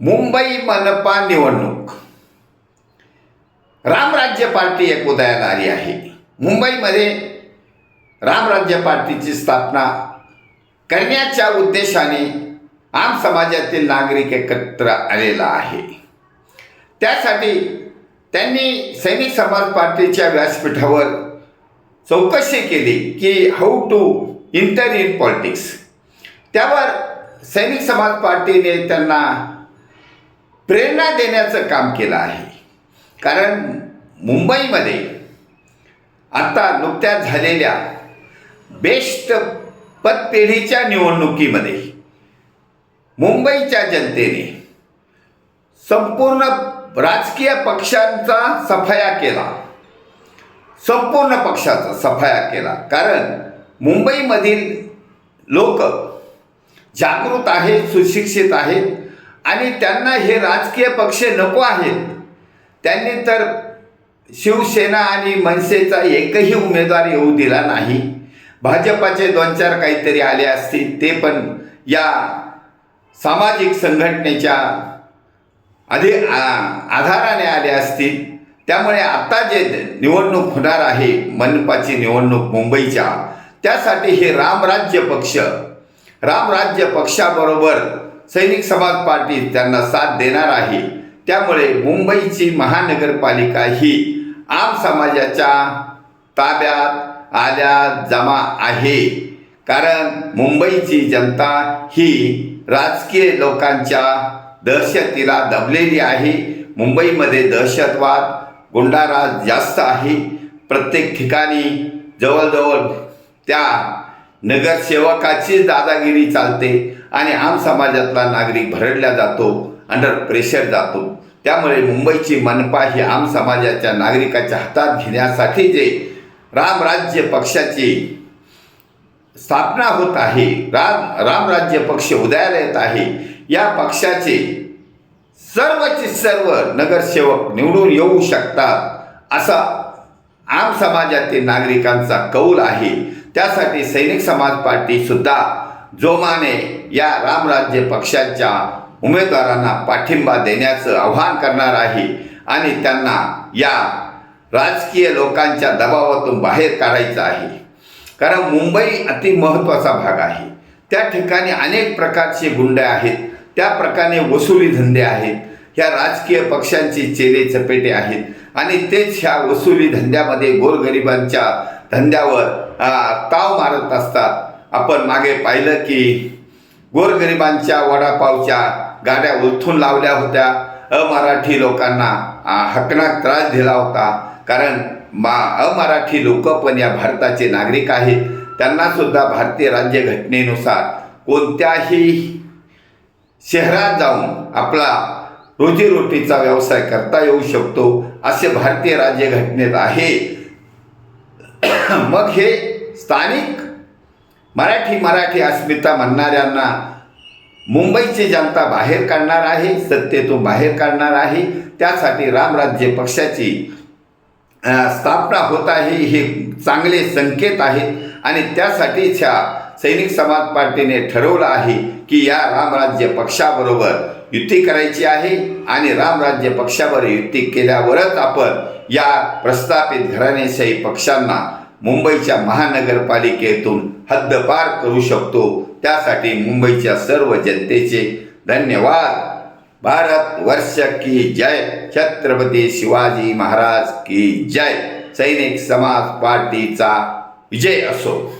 मुंबई मनपा निवडणूक. रामराज्य पार्टी एक उदयाला आली आहे. मुंबईमध्ये रामराज्य पार्टीची स्थापना करण्याच्या उद्देशाने आम समाजातील नागरिक एकत्र आलेला आहे. त्यासाठी त्यांनी सैनिक समाज पार्टीच्या व्यासपीठावर चौकशी केली की how to enter in politics त्यावर सैनिक समाज पार्टीने त्यांना प्रेरणा देण्याचं काम केलं आहे. कारण मुंबईमध्ये आता नुकत्याच झालेल्या बेस्ट पतपेढीच्या निवडणुकीमध्ये मुंबईच्या जनतेने संपूर्ण राजकीय पक्षांचा सफाया केला. संपूर्ण पक्षाचा सफाया केला. कारण मुंबईमधील लोक जागृत आहेत सुशिक्षित आहेत. आणि त्यांना हे राजकीय पक्ष नको आहेत. त्यांनी तर शिवसेना आणि मनसेचा एकही उमेदवार येऊ दिला नाही. भाजपाचे दोन चार काहीतरी आले असतील ते पण या सामाजिक संघटनेच्या आधी आ- आधाराने आले असतील. त्यामुळे आता जे निवडणूक होणार आहे मनपाची निवडणूक मुंबईच्या त्यासाठी हे रामराज्य पक्ष रामराज्य पक्षाबरोबर सैनिक समाज पार्टी त्यांना साथ देणार आहे. त्यामुळे मुंबईची महानगरपालिका ही आम समाजाच्या ताब्यात आल्या जमा आहे. कारण मुंबईची जनता ही राजकीय लोकांच्या दहशतीला दबलेली आहे. मुंबईमध्ये दहशतवाद गुंडाराज जास्त आहे. प्रत्येक ठिकाणी जवळजवळ त्या नगरसेवकाचीच दादागिरी चालते आणि आम समाजातला नागरिक भरडला जातो अंडर प्रेशर जातो. त्यामुळे मुंबईची मनपा ही आम समाजाच्या नागरिकाच्या हातात घेण्यासाठी जे रामराज्य पक्षाची स्थापना होत आहे राम रामराज्य पक्ष उदयाला येत आहे या पक्षाचे सर्वचे सर्व नगरसेवक निवडून येऊ शकतात असा आम समाजातील नागरिकांचा कौल आहे. त्यासाठी सैनिक समाज पार्टी सुद्धा जोमाने या रामराज्य पक्षाच्या उमेदवारांना पाठिंबा देण्याचं आव्हान करणार आहे आणि त्यांना या राजकीय लोकांच्या दबावातून बाहेर काढायचं आहे. कारण मुंबई अति महत्त्वाचा भाग आहे. त्या ठिकाणी अनेक प्रकारचे गुंडे आहेत. त्या प्रकारे वसुली धंदे आहेत. ह्या राजकीय पक्षांची चेले चपेटे आहेत. आणि तेच ह्या वसुली धंद्यामध्ये गोरगरिबांच्या धंद्यावर ताव मारत असतात. आपण मागे पाहिलं की गोरगरिबांच्या वडापावच्या गाड्या उलथून लावल्या होत्या. अमराठी लोकांना हकणाक हकनाक त्रास दिला होता. कारण मा अमराठी लोक पण या भारताचे नागरिक आहेत. त्यांना सुद्धा भारतीय राज्यघटनेनुसार कोणत्याही शहरात जाऊन आपला रोजीरोटीचा व्यवसाय करता येऊ शकतो असे भारतीय राज्यघटनेत आहे. मग हे स्थानिक मराठी मराठी अस्मिता म्हणणाऱ्यांना मुंबईची जनता बाहेर काढणार आहे सत्तेतून बाहेर काढणार आहे. त्यासाठी रामराज्य पक्षाची स्थापना होत आहे हे चांगले संकेत आहेत. आणि त्यासाठीच ह्या सैनिक समाज पार्टीने ठरवलं आहे की या रामराज्य पक्षाबरोबर युती करायची आहे आणि रामराज्य पक्षावर युती केल्यावरच आपण या प्रस्थापित घराणेशाही पक्षांना मुंबईच्या महानगरपालिकेतून हद्दपार करू शकतो. त्यासाठी मुंबईच्या सर्व जनतेचे धन्यवाद. भारत वर्ष की जय. छत्रपती शिवाजी महाराज की जय. सैनिक समाज पार्टीचा विजय असो.